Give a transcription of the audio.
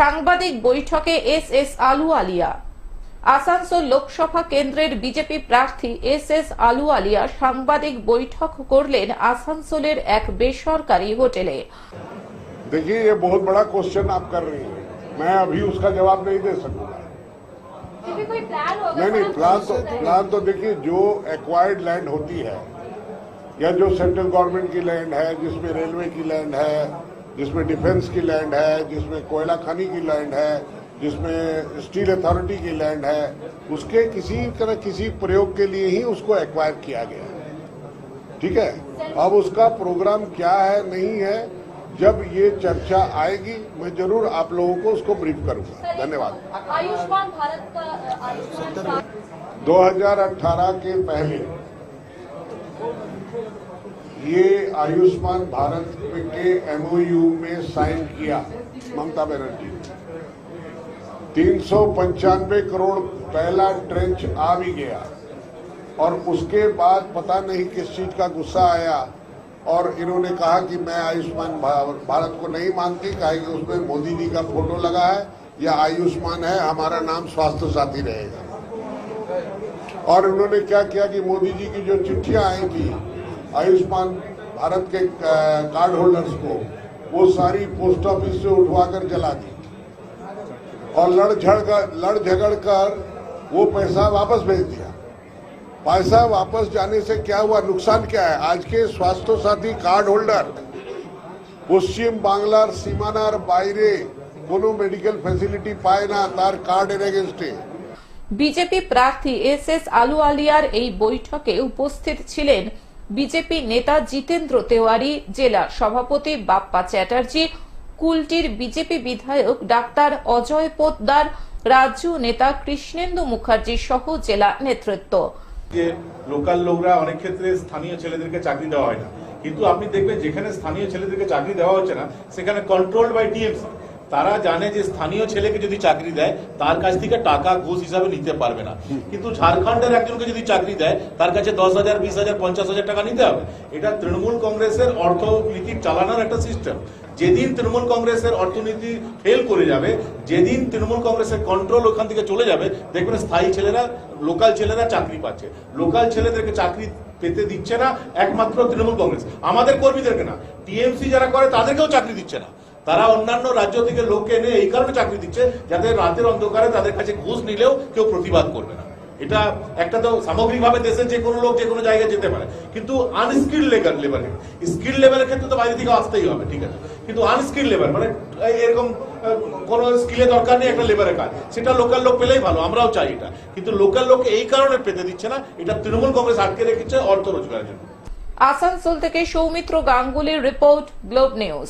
সাংবাদিক বৈঠকে S S Ahluwalia Asansol Lok Sabha কেন্দ্রের বিজেপি প্রার্থী এস এস আলুয়ালিয়া সাংবাদিক বৈঠক করলেন আসানসোলের এক বেসরকারি হোটেলে देखिए ये बहुत बड़ा क्वेश्चन आप कर रही हैं मैं अभी उसका जवाब नहीं दे सकूंगा क्योंकि कोई प्लान होगा नहीं नहीं सर, प्लान तो आप प्लान तो देखिए जो एक्वायर्ड लैंड होती है या जो सेंट्रल गवर्नमेंट की लैंड है जिसमें रेलवे की लैंड है जिसमें डिफेंस की लैंड है जिसमें कोयला खानी की लैंड है जिसमें स्टील अथॉरिटी की लैंड है उसके किसी तरह किसी प्रयोग के लिए ही उसको एक्वायर किया गया है। ठीक है? अब उसका प्रोग्राम क्या है नहीं है जब ये चर्चा आएगी मैं ज़रूर आप लोगों को उसको ब्रीफ करूँगा। धन्यवाद। आयुष्मान भारत का आयुष्मान कार्ड 2018 के पहले ये आयुष्मान भारत के एमओयू में साइन किया, ममता बनर्जी तीन सौ पंचानवे करोड़ पहला ट्रेंच आ भी गया और उसके बाद पता नहीं किस चीज़ का गुस्सा आया और इन्होंने कहा कि मैं आयुष्मान भारत को नहीं मानती, कहा कि उसमें मोदी जी का फ़ोटो लगा है या आयुष्मान है, हमारा नाम स्वास्थ्य साथी रहेगा। और उन्होंने क्या किया कि मोदी जी की जो चिट्ठियाँ आई थी आयुष्मान भारत के अ, कार्ड होल्डर्स को वो सारी पोस्ट ऑफिस से उठवाकर जला दी और लड़ झड़ कर लड़ झगड़ कर वो पैसा वापस भेज दिया पैसा वापस जाने से क्या हुआ नुकसान क्या है आज के स्वास्थ्य साथी कार्ड होल्डर পশ্চিম বাংলার সীমানার বাইরে কোনো মেডিকেল ফ্যাসিলিটি পায় না তার কার্ডের এগেনস্টে বিজেপি প্রার্থী এস এস আলুয়ালিয়ার এই বৈঠকে উপস্থিত ছিলেন বিজেপি নেতা জিতেন্দ্র তেওয়ারি, জেলা সভাপতি বাপ্পা চ্যাটার্জি, কুলটির বিজেপি বিধায়ক ডাক্তার অজয় পোদ্দার, রাজ্য নেতা কৃষ্ণেন্দু মুখার্জি সহ জেলা নেতৃত্ব। যে লোকাল লোকরা অনেক ক্ষেত্রে স্থানীয় ছেলেদেরকে চাকরি দেওয়া হয় না। কিন্তু আপনি দেখবেন যেখানে স্থানীয় ছেলেদেরকে চাকরি দেওয়া হচ্ছে না, সেখানে কন্ট্রোল বাই টিএমসি তারা জানে যে স্থানীয় ছেলেকে যদি চাকরি দেয় তার কাছ থেকে টাকা ঘুষ হিসাবে নিতে পারবে না। কিন্তু ঝাড়খণ্ডের একজনকে যদি চাকরি দেয় তার কাছে দশ হাজার বিশ হাজার পঞ্চাশ হাজার টাকা নিতে হবে। এটা তৃণমূল কংগ্রেসের অর্থনীতি চালানোর একটা সিস্টেম যেদিন তৃণমূল কংগ্রেসের অর্থনীতি ফেল করে যাবে যেদিন তৃণমূল কংগ্রেসের কন্ট্রোল ওখান থেকে চলে যাবে দেখবেন স্থায়ী ছেলেরা লোকাল ছেলেরা চাকরি পাচ্ছে। লোকাল ছেলেদেরকে চাকরি পেতে দিচ্ছে না একমাত্র তৃণমূল কংগ্রেস। আমাদের কর্মীদেরকে না। টিএমসি যারা করে তাদেরকেও চাকরি দিচ্ছে না। তারা অন্যান্য রাজ্য থেকে লোক এনে এই কারণে চাকরি দিচ্ছে যাতে রাতের অন্ধকারে তাদের কাছে ঘুষ নিলেও কেউ প্রতিবাদ করবে না। এটা একটা তো সামগ্রিকভাবে দেশের যে কোনো লোক যে কোনো জায়গায় যেতে পারে। কিন্তু আনস্কিল লেবার লেবার স্কিল লেভেলের ক্ষেত্রে তো বাইরে থেকে আসতেই হবে, ঠিক আছে? কিন্তু আনস্কিল লেবার মানে এরকম কোনো স্কিলের দরকার নেই একটা লেবারের কাজ। সেটা লোকাল লোক পেলেই ভালো, আমরাও চাই এটা। কিন্তু লোকাল লোক এই কারণে পেতে দিচ্ছে না, এটা তৃণমূল কংগ্রেস আটকে রেখেছে অর্থ রোজগারের জন্য। আসানসোল থেকে সৌমিত্র গাঙ্গুলির রিপোর্ট গ্লোব নিউজ।